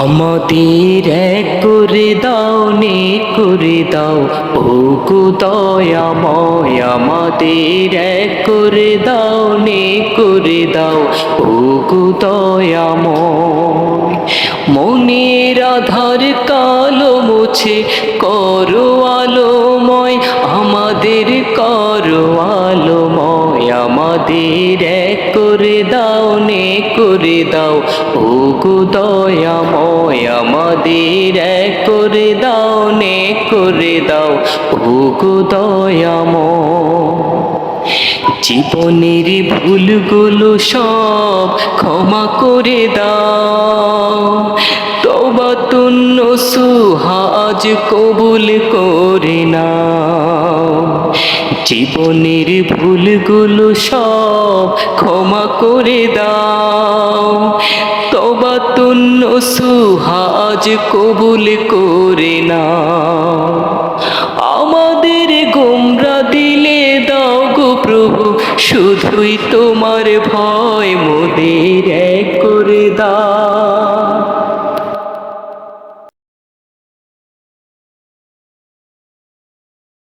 আমাদের এক করে দাও নে করে দাও। ও গো দয়াময় আমাদের এক করে দাও নে করে দাও। ও গো দয়াময় মনের আধার কালো মুছে, করো আলোময়, আমাদের করো আলোময়। আমাদের এক করে দাও নে করে দাও। ও গো দয়াময় আমাদের এক করে দাও নে করে দাও। ও গো দয়াময় জীবনের ভুলগুলো সব ক্ষমা করে দাও। তবা তুন্য সুহাজ কবুল করে নাও। জীবনের ভুলগুলো সব ক্ষমা করে দাও। তবা তুন্য সুহাজ কবুল করে নাও। আমাদের গোমরা দিলে দাও গো প্রভু, শুধুই তোমার ভয় মোদের এক করে দাও।